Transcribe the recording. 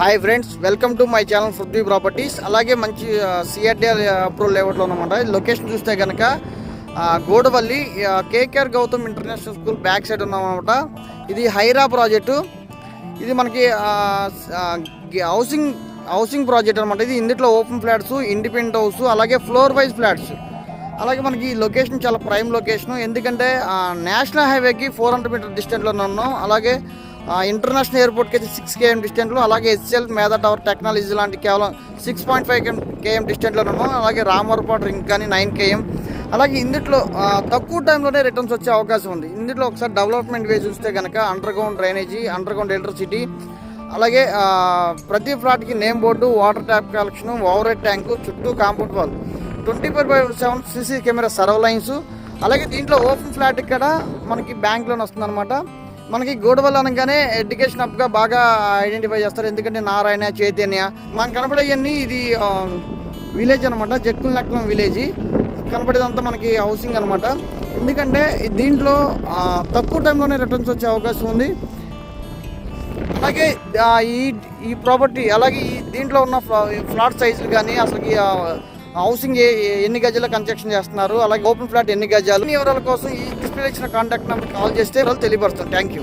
Hi friends welcome to my channel food properties అలాగే మంచి CRDA approval లేఅవుట్లో ఉన్నమాట. ఈ లొకేషన్ చూస్తే కనుక Godavalli KKR Gautham international school back side ఉన్నామన్నమాట. ఇది హైరా ప్రాజెక్టు. ఇది మనకి హౌసింగ్ హౌసింగ్ ప్రాజెక్ట్ అనమాట ఇది ఇందులో ఓపెన్ ఫ్లాట్స్ ఇండిపెండెంట్ హౌస్ అలాగే ఫ్లోర్ వైజ్ ఫ్లాట్స్ అలాగే మనకి ఈ లొకేషన్ చాలా ప్రైమ్ లొకేషన్ ఎందుకంటే నేషనల్ హైవేకి ఫోర్ హండ్రెడ్ మీటర్ డిస్టెంట్లో ఉన్నాం. అలాగే ఇంటర్నేషనల్ ఎయిర్పోర్ట్కి అయితే సిక్స్ కేఎం డిస్టెంట్లో అలాగే హెచ్ఎల్ మేధా టవర్ టెక్నాలజీ లాంటి కేవలం six point five KM KM డిస్టెంట్లో ఉన్నాము అలాగే రామవరపాటు రింగ్ కానీ నైన్ కేఎం అలాగే ఇందుట్లో తక్కువ టైంలోనే రిటర్న్స్ వచ్చే అవకాశం ఉంది. ఇందులో ఒకసారి డెవలప్మెంట్ వే చూస్తే కనుక అండర్గ్రౌండ్ డ్రైనేజీ అండర్గ్రౌండ్ ఎలక్ట్రిసిటీ అలాగే ప్రతి ఫ్లాట్కి name board water tap collection over head tank చుట్టూ compound wall twenty four by seven CC camera surveillance అలాగే దీంట్లో ఓపెన్ ఫ్లాట్ ఇక్కడ మనకి బ్యాంక్ లోన్ వస్తుందన్నమాట. మనకి గోడవల్ అనగానే ఎడ్యుకేషన్ అప్గా బాగా ఐడెంటిఫై చేస్తారు. ఎందుకంటే నారాయణ చైతన్య మనకు కనపడేవన్నీ ఇది విలేజ్ అనమాట జక్కుల నక్కలం విలేజ్. కనపడేదంతా మనకి హౌసింగ్ అనమాట ఎందుకంటే దీంట్లో తక్కువ టైంలోనే రిటర్న్స్ వచ్చే అవకాశం ఉంది. అలాగే ఈ ఈ ప్రాపర్టీ అలాగే ఈ దీంట్లో ఉన్న ఫ్లా- ఫ్లాట్ సైజులు కానీ అసలు హౌసింగ్ ఏ- ఎన్ని గజాల కన్స్ట్రక్షన్ చేస్తున్నారు? అలాగే ఓపెన్ ఫ్లాట్ ఎన్ని గజాలు? వివరాల కోసం ఈ డిస్ప్లే ఇచ్చిన కాంటాక్ట్ నెంబర్ కాల్ చేస్తే వాళ్ళు తెలియపరుస్తాం. Thank you.